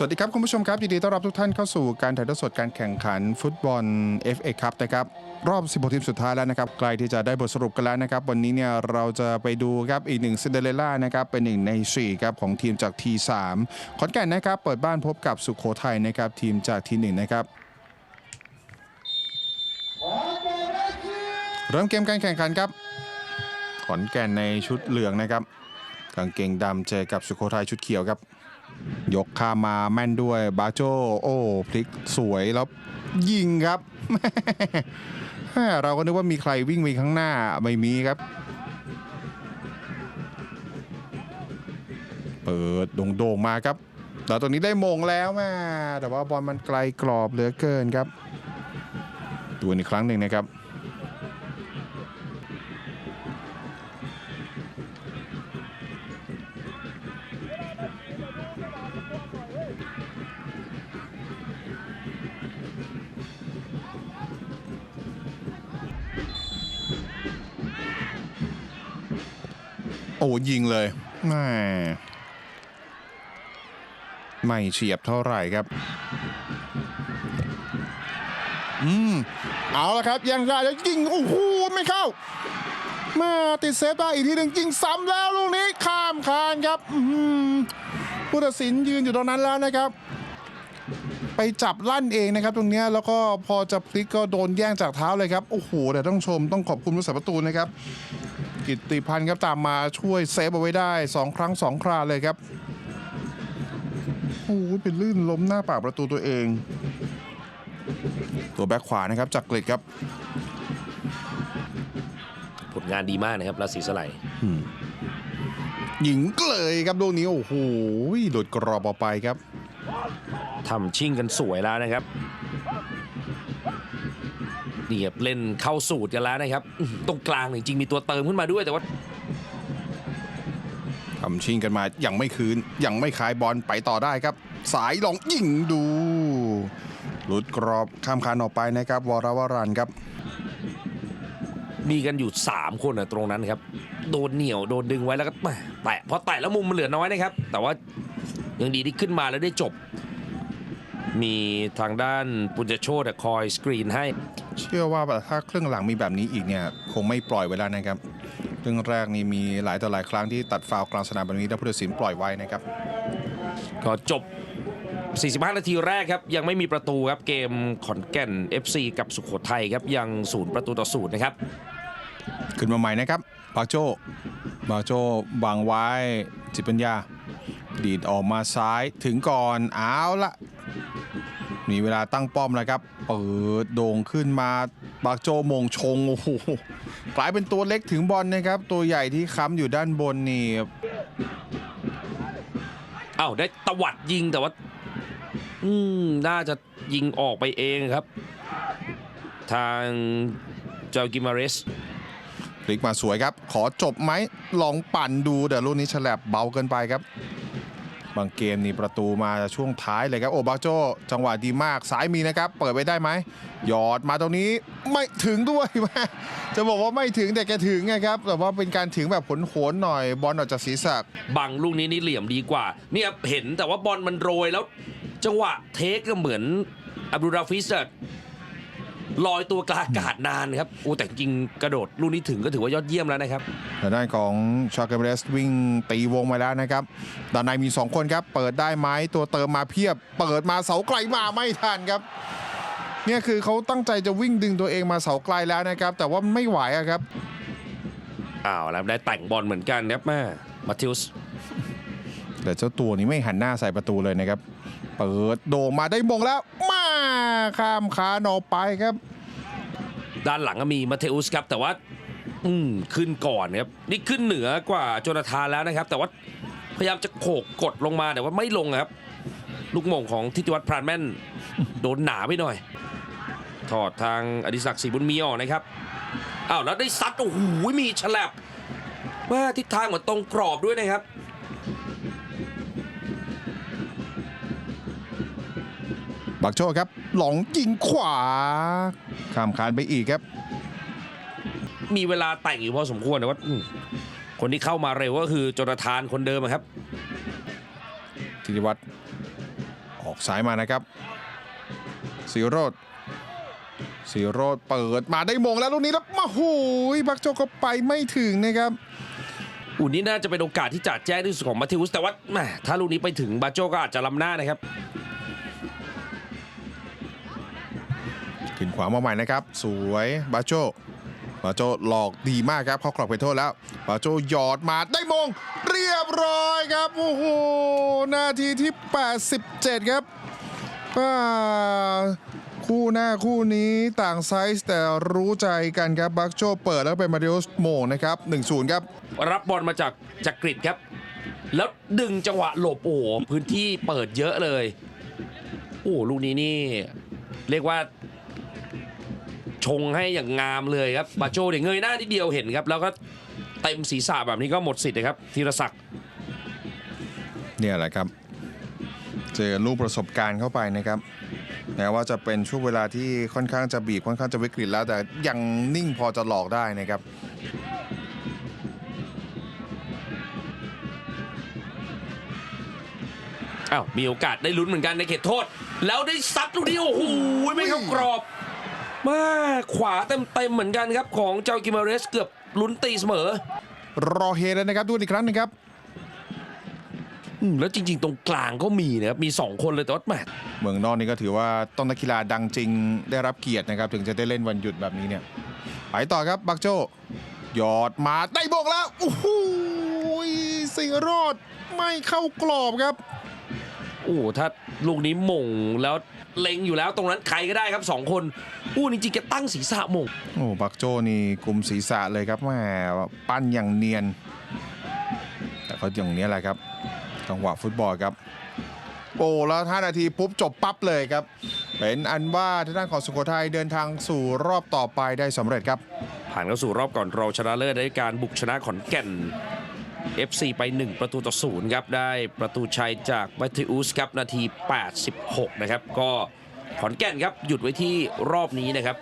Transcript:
สวัสดีครับคุณผู้ชมครับ ยินดีต้อนรับทุกท่านเข้าสู่การถ่ายทอดสดการแข่งขันฟุตบอล FA ครับนะครับรอบ 16 ทีมสุดท้ายแล้วนะครับใกล้ที่จะได้บทสรุปกันแล้วนะครับ วันนี้เนี่ยเราจะไปดูครับอีกหนึ่งซินเดอเรลล่านะครับเป็นหนึ่งในสี่ครับของทีมจาก T3 ขอนแก่นนะครับ เปิดบ้านพบกับสุโขทัยนะครับทีมจากทีหนึ่งนะครับเริ่มเกมการแข่งขันครับ ขอนแก่นในชุดเหลืองนะครับกางเกงดำเจอกับสุโขทัยชุดเขียวครับ ยกข้ามาแม่นด้วยบาโจโอ้พลิกสวยแล้วยิงครับแม่เราก็นึกว่ามีใครวิ่งไปข้างหน้าไม่มีครับ เปิดโด่งๆมาครับแล้วตรงนี้ได้มงแล้วแม่แต่ว่าบอลมันไกลกรอบเหลือเกินครับดูอีกครั้งหนึ่งนะครับ โอ้ยิงเลยแม่ไม่เฉียบเท่าไหร่ครับ อืม เอาละครับ ยังได้แล้วยิง โอ้โห ไม่เข้าแมาติดเซฟได้อีกทีหนึ่งยิงซ้ำแล้วลูกนี้ข้ามคานครับผู้ตัดสินยืนอยู่ตรงนั้นแล้วนะครับ ไปจับลั่นเองนะครับ ตรงนี้แล้วก็พอจะพลิกก็โดนแย่งจากเท้าเลยครับ โอ้โหแต่ต้องชมต้องขอบคุณผู้สาประตูนะครับ กิตติพันธ์ครับตามมาช่วยเซฟเอาไว้ได้ 2 ครั้ง 2 คราเลยครับโอ้โหเป็นลื่นล้มหน้าปากประตูตัวเอง ตัวแบ็คขวานะครับจากกลิดครับ ผลงานดีมากนะครับราศีสไลด์หญิงเลยครับลูกนี้โอ้โหหลุดกรอบออกไปครับทำชิ่งกันสวยแล้วนะครับ นี่ครับเล่นเข้าสูตรกันแล้วนะครับอื้อหือตรงกลางจริงๆมีตัวเติมขึ้นมาด้วยแต่ว่าทำชิงกันมายังไม่คืนยังไม่ขายบอลไปต่อได้ครับ สายลองยิงดู หลุดกรอบข้ามคานออกไปนะครับ วรวรันครับ มีกันอยู่ 3 คนนะตรงนั้นครับ โดนเหนียวโดนดึงไว้แล้วก็แหม่แตะพอแตะแล้วมุมมันเหลือน้อยนะครับ แต่ว่ายังดีที่ขึ้นมาแล้วได้จบ มีทางด้านปุญจโชตคอยสกรีนให้ เชื่อว่าถ้าเครื่องหลังมีแบบนี้อีกเนี่ยคงไม่ปล่อยไว้แล้วนะครับเรื่องแรกนี่มีหลายต่อหลายครั้งที่ตัดฟาวล์กลางสนามแบบนี้แล้วผู้ตัดสินปล่อยไว้นะครับ ก็จบ 45 นาทีแรกครับ ยังไม่มีประตูครับเกมขอนแก่น FC กับสุขโขทัยครับ ยังศูนย์ประตูต่อศูนย์นะครับ ขึ้นมาใหม่นะครับบาโจบาโจวางไว้จิตปัญญา ดีดออกมาซ้ายถึงก่อนเอาละ มีเวลาตั้งป้อมแล้วครับ เปิดโด่งขึ้นมาบาโจมงชงโอ้โหกลายเป็นตัวเล็กถึงบอลนะครับ ตัวใหญ่ที่ค้ำอยู่ด้านบนนี่อ้าวได้ตวัดยิงแต่ว่า อืมน่าจะยิงออกไปเองครับ ทางเจ้ากิมาเรสพลิกมาสวยครับ ขอจบไหมลองปั่นดูแต่ลูกนี้ฉลับเบาเกินไปครับ บางเกมนี่ประตูมาช่วงท้ายเลยครับโอบาโจจังหวะดีมากซ้ายมีนะครับ เปิดไว้ได้ไหมหยอดมาตรงนี้ไม่ถึงด้วยแม่จะบอกว่าไม่ถึงแต่แกถึงไงครับ แต่ว่าเป็นการถึงแบบผลโขนหน่อยบอลออกจากศีรษะบังลูกนี้นี่เหลี่ยมดีกว่า เนี่ยเห็นแต่ว่าบอลมันโรยแล้ว จังหวะเทคก็เหมือนอับดุลราฟิส ลอยตัวกลางอากาศนานครับโอ้แต่จริงกระโดดลูกนี้ถึงก็ถือว่ายอดเยี่ยมแล้วนะครับทางด้านของชาเกเบรสวิ่งตีวงมาแล้วนะครับด้านในมี 2 คนครับ เปิดได้ไหมตัวเติมมาเพียบ เปิดมาเสาไกลมาไม่ทันครับเนี่ยคือเขาตั้งใจจะวิ่งดึงตัวเองมาเสาไกลแล้วนะครับ แต่ว่าไม่ไหวอะครับอ้าวแล้วได้แต่งบอลเหมือนกันครับแม่มาทิวส์แต่เจ้าตัวนี้ไม่หันหน้าใส่ประตูเลยนะครับ เปิดโด่งมาได้มงแล้ว มาข้ามคานออกไปครับ ด้านหลังก็มีมาเทอุสครับ แต่ว่า อืมขึ้นก่อนครับนี่ขึ้นเหนือกว่าโจนาธานแล้วนะครับ แต่ว่าพยายามจะโขกกดลงมาแต่ว่าไม่ลงครับ ลูกมงของทิติวัฒน์พรานแม่น โดนหนาไปหน่อย ถอดทางอดิศักดิ์ศรีบุญมีออกนะครับอ้าวแล้วได้ซัดโอ้โหมีฉลับว่าทิศทางเหมือนตรงกรอบด้วยนะครับ บักโชครับ หลองยิงขวา ข้ามคานไปอีกครับ มีเวลาแต่งอยู่พอสมควรแต่ว่าอืมคนที่เข้ามาเร็วก็คือโจนาธานคนเดิมอะครับธิติวัฒน์ออกซ้ายมานะครับสีโรดสีโรดเปิดมาได้มงแล้วลูกนี้แล้วมาหูยบักโจก็ไปไม่ถึงนะครับอุ่นนี่น่าจะเป็นโอกาสที่จะแจ้งที่สุดของมาเทอุสแต่ว่าแหมถ้าลูกนี้ไปถึงบาโจก็อาจจะล้ำหน้านะครับ ขึ้นขวามาใหม่นะครับ สวยบาโจบาโจหลอกดีมากครับเขากรอบไปโทษแล้วบาโจหยอดมาได้มง เรียบร้อยครับโอ้โหนาทีที่ 87 ครับอ่าคู่หน้าคู่นี้ต่างไซส์แต่รู้ใจกันครับบักโจเปิดแล้วเป็นมาริโอสโมงนะครับ 1-0 ครับ รับบอลมาจากจากกริดครับ แล้วดึงจังหวะหลบโอ้พื้นที่เปิดเยอะเลย โอ้ลูกนี้นี่ เรียกว่า ชงให้อย่างงามเลยครับบาโจเนี่ยเงยหน้าทีเดียวเห็นครับ แล้วก็เต็มศีรษะแบบนี้ก็หมดสิทธิ์นะครับธีรศักดิ์เนี่ยแหละครับ เจอลูกประสบการณ์เข้าไปนะครับแม้ว่าจะเป็นช่วงเวลาที่ค่อนข้างจะบีบค่อนข้างจะวิกฤตแล้ว แต่ยังนิ่งพอจะหลอกได้นะครับอ้าวมีโอกาสได้ลุ้นเหมือนกันในเขตโทษ แล้วได้ซัดลูกนี้โอ้โหไม่เข้ากรอบ มาขวาเต็มๆเหมือนกันครับ ของเจ้ากิมาเรสเกือบลุ้นตีเสมอ รอเฮเลยนะครับดูอีกครั้งหนึงครับอืมแล้วจริง ๆ ตรงกลางก็มีนะครับ มี 2 คนเลยแต่ว่าแหมเมืองนอกนี่ก็ถือว่าต้องนักกีฬาดังจริงได้รับเกียรตินะครับ ถึงจะได้เล่นวันหยุดแบบนี้เนี่ย ไปต่อครับบักโจหยอดมาได้บกแล้วโอ้โหสีโรดไม่เข้ากรอบครับ โอ้โหถ้าลูกนี้หม่งแล้วเล็งอยู่แล้วตรงนั้นใครก็ได้ครับ2คนอู้จริงๆแกตั้งศีรษะหม่งโอ้บักโจนี่กลุ่มศีรษะเลยครับแหมปั้นอย่างเนียน แต่ก็อย่างนี้แหละครับจังหวะฟุตบอลครับโอ้แล้ว5นาทีปุ๊บจบปั๊บเลยครับ เป็นอันว่าทางด้านของสุโขทัยเดินทางสู่รอบต่อไปได้สำเร็จครับ ผ่านเข้าสู่รอบก่อนรองชนะเลิศด้วยการบุกชนะขอนแก่น FC ไป 1 ประตูต่อศูนย์ครับ ได้ประตูชัยจากมัตติอุสครับนาที 86 นะครับ ก็ขอนแก่นครับ หยุดไว้ที่รอบนี้นะครับ